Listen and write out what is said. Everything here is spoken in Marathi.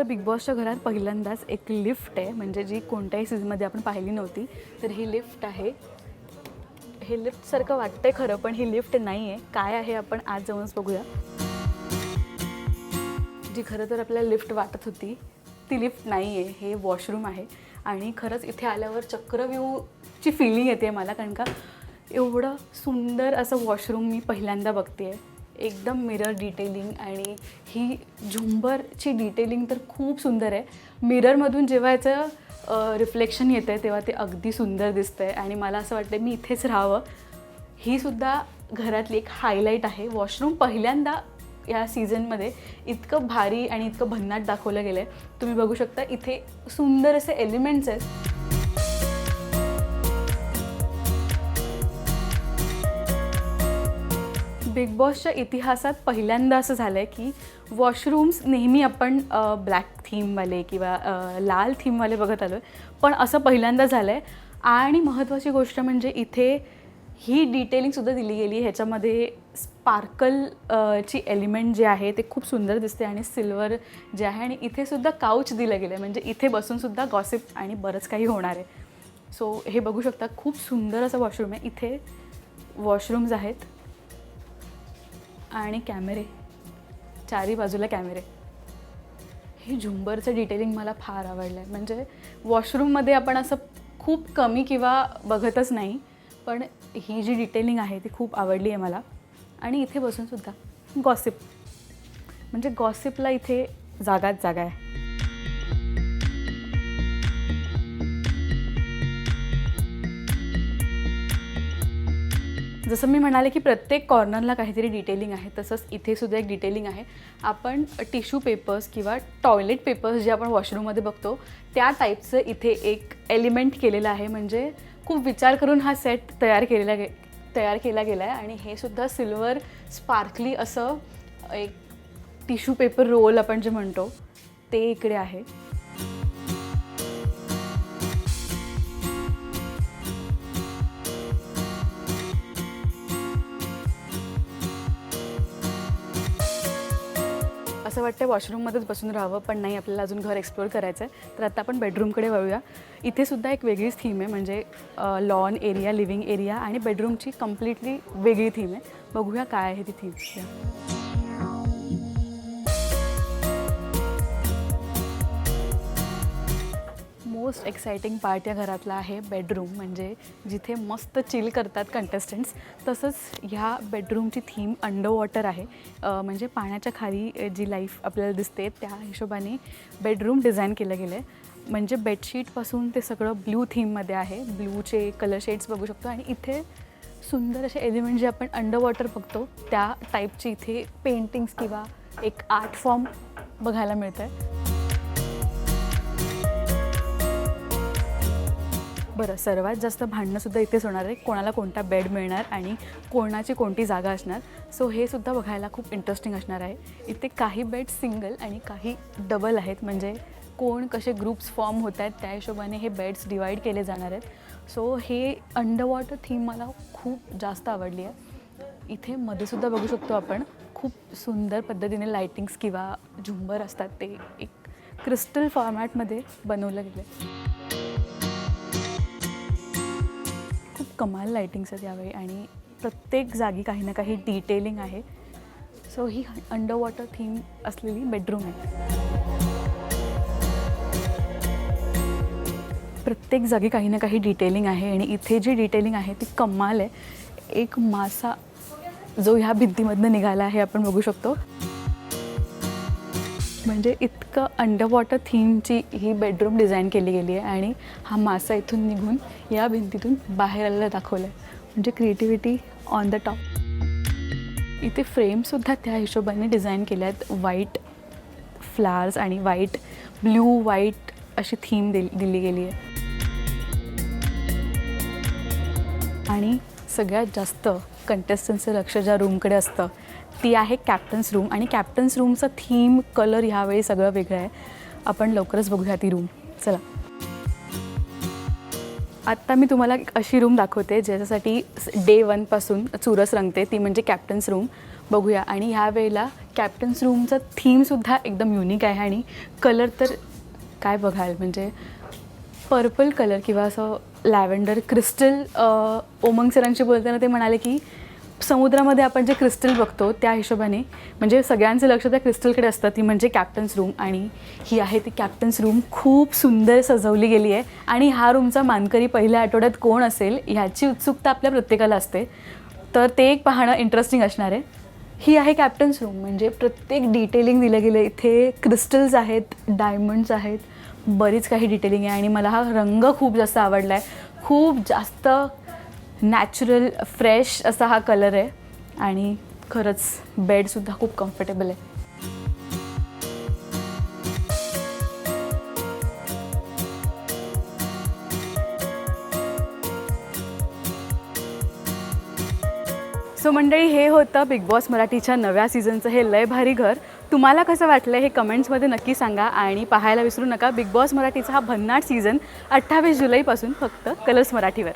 तर बिग बॉसच्या घरात पहिल्यांदाच एक लिफ्ट आहे. म्हणजे जी कोणत्याही सीझनमध्ये आपण पाहिली नव्हती. तर ही लिफ्ट आहे. हे लिफ्टसारखं वाटतंय खरं पण ही लिफ्ट नाही आहे काय आहे आपण आज जाऊनच बघूया. जी खरं तर आपल्याला लिफ्ट वाटत होती ती लिफ्ट नाही आहे हे वॉशरूम आहे. आणि खरंच इथे आल्यावर चक्रव्यूची फिलिंग येते मला कारण का एवढं सुंदर असं वॉशरूम मी पहिल्यांदा बघते आहे एकदम मिरर डिटेलिंग आणि ही झुंबरची डिटेलिंग तर खूप सुंदर आहे. मिररमधून जेव्हा याचं रिफ्लेक्शन येतं आहे तेव्हा ते अगदी सुंदर दिसतं आहे आणि मला असं वाटतं मी इथेच राहावं. ही सुद्धा घरातली एक हायलाईट आहे. वॉशरूम पहिल्यांदा या सीझनमध्ये इतकं भारी आणि इतकं भन्नाट दाखवलं गेलं आहे तुम्ही बघू शकता इथे सुंदर असे एलिमेंट्स आहेत. बिग बॉसच्या इतिहासात पहिल्यांदा असं झालं आहे की वॉशरूम्स नेहमी आपण ब्लॅक थीमवाले किंवा लाल थीमवाले बघत आलो आहे पण असं पहिल्यांदा झालं आहे आणि महत्त्वाची गोष्ट म्हणजे इथे ही डिटेलिंगसुद्धा दिली गेली. आहे ह्याच्यामध्ये स्पार्कल ची एलिमेंट जे आहे ते खूप सुंदर दिसते आणि सिल्वर जे आहे. आणि इथेसुद्धा काउच दिलं गेलं आहे म्हणजे इथे बसूनसुद्धा गॉसिप आणि बरंच काही होणार आहे. सो हे बघू शकता. खूप सुंदर असं वॉशरूम आहे. इथे वॉशरूम्स आहेत. आणि कॅमेरे. चारी बाजूला कॅमेरे. हे झुंबरचं डिटेलिंग मला फार आवडलं आहे म्हणजे वॉशरूममध्ये आपण असं खूप कमी किंवा बघतच नाही पण ही जी डिटेलिंग आहे ती खूप आवडली आहे मला. आणि इथे बसूनसुद्धा गॉसिप म्हणजे गॉसिपला इथे जागाच जागा आहे. जसं मी म्हणाले की प्रत्येक कॉर्नरला काहीतरी डिटेलिंग आहे तसंच इथे सुद्धा एक डिटेलिंग आहे. आपण टिश्यू पेपर्स किंवा टॉयलेट पेपर्स जे आपण वॉशरूममध्ये बघतो त्या टाईपचं इथे एक एलिमेंट केलेलं आहे. म्हणजे खूप विचार करून हा सेट तयार केलेला गे तयार केला गेला आहे आणि हे सुद्धा सिल्वर स्पार्कली असं एक टिश्यू पेपर रोल आपण जे म्हणतो ते इकडे आहे. असं वाटतं वॉशरूममध्येच बसून राहावं पण नाही आपल्याला अजून घर एक्सप्लोअर करायचं आहे तर आता आपण बेडरूमकडे वळूया. इथे सुद्धा एक वेगळीच थीम आहे म्हणजे लॉन एरिया लिव्हिंग एरिया आणि बेडरूमची कम्प्लिटली वेगळी थीम आहे. बघूया काय आहे ती थीम मोस्ट एक्साइटिंग पार्ट या घरातला आहे बेडरूम म्हणजे जिथे मस्त चिल करतात कंटेस्टंट्स तसंच ह्या बेडरूमची थीम अंडर वॉटर आहे म्हणजे पाण्याच्या खाली जी लाईफ आपल्याला दिसते त्या हिशोबाने बेडरूम डिझाईन केलं गेलं आहे म्हणजे बेडशीटपासून ते सगळं ब्ल्यू थीममध्ये आहे. ब्ल्यूचे कलर शेड्स बघू शकतो. आणि इथे सुंदर असे एलिमेंट जे आपण अंडर वॉटर बघतो त्या टाईपची इथे पेंटिंग्स किंवा एक आर्ट फॉर्म बघायला मिळतं आहे बरं सर्वात जास्त भांडणंसुद्धा इथेच होणार आहे. कोणाला कोणता बेड मिळणार आणि कोणाची कोणती जागा असणार? सो हे सुद्धा बघायला खूप इंटरेस्टिंग असणार आहे. इथे काही बेड सिंगल आणि काही डबल आहेत. म्हणजे कोण कसे ग्रुप्स फॉर्म होत आहेत त्या हिशोबाने हे बेड्स डिवाईड केले जाणार आहेत. सो हे अंडर वॉटर थीम मला खूप जास्त आवडली आहे. इथे मध्येसुद्धा बघू शकतो आपण खूप सुंदर पद्धतीने लायटिंग्स किंवा झुंबर असतात. ते एक क्रिस्टल फॉर्मॅटमध्ये बनवलं गेलं कमाल लायटिंग्स आहेत यावेळी आणि प्रत्येक जागी काही ना काही डिटेलिंग आहे. सो ही अंडर वॉटर थीम असलेली बेडरूम आहे. प्रत्येक जागी काही ना काही डिटेलिंग आहे आणि इथे जी डिटेलिंग आहे ती कमाल आहे. एक मासा जो ह्या भिंतीमधनं निघाला आहे आपण बघू शकतो. म्हणजे इतकं अंडर वॉटर थीमची ही बेडरूम डिझाईन केली गेली आहे आणि हा मासा इथून निघून या भिंतीतून बाहेर आलेला दाखवलं आहे म्हणजे क्रिएटिव्हिटी ऑन द टॉप इथे फ्रेमसुद्धा त्या हिशोबाने डिझाईन केल्या आहेत. व्हाईट फ्लावर्स आणि व्हाईट ब्ल्यू व्हाईट अशी थीम दिल दिली गेली आहे. आणि सगळ्यात जास्त कंटेस्टंटचं लक्ष ज्या रूमकडे असतं ती आहे कॅप्टन्स रूम आणि कॅप्टन्स रूमचं थीम कलर ह्यावेळी सगळं वेगळं आहे. आपण लवकरच बघूया ती रूम चला. आत्ता मी तुम्हाला एक अशी रूम दाखवते ज्याच्यासाठी डे वनपासून चुरस रंगते. ती म्हणजे कॅप्टन्स रूम बघूया. आणि ह्या वेळेला कॅप्टन्स रूमचा थीमसुद्धा एकदम युनिक आहे. आणि कलर तर काय बघाल? म्हणजे पर्पल कलर किंवा असं लॅव्हेंडर क्रिस्टल ओमंग सरांशी बोलताना ते म्हणाले की समुद्रामध्ये आपण जे क्रिस्टल बघतो त्या हिशोबाने म्हणजे सगळ्यांचं लक्ष त्या क्रिस्टलकडे असतं. ती म्हणजे कॅप्टन्स रूम आणि ही आहे ती कॅप्टन्स रूम. खूप सुंदर सजवली गेली आहे. आणि हा रूमचा मानकरी पहिल्या आठवड्यात कोण असेल ह्याची उत्सुकता आपल्या प्रत्येकाला असते. तर ते एक पाहणं इंटरेस्टिंग असणार आहे. ही आहे कॅप्टन्स रूम. म्हणजे प्रत्येक डिटेलिंग दिलं गेलं इथे क्रिस्टल्स आहेत डायमंड्स आहेत बरीच काही डिटेलिंग आहे आणि मला हा रंग खूप जास्त आवडला आहे खूप जास्त नॅचरल फ्रेश असा हा कलर आहे. आणि खरंच बेडसुद्धा खूप कम्फर्टेबल आहे. सो मंडळी हे होतं बिग बॉस मराठीच्या नव्या सीझनचं हे लय भारी घर. तुम्हाला कसं वाटलं हे कमेंट्समध्ये नक्की सांगा आणि पाहायला विसरू नका. बिग बॉस मराठीचा हा भन्नाट सीझन अठ्ठावीस जुलैपासून फक्त कलर्स मराठीवर.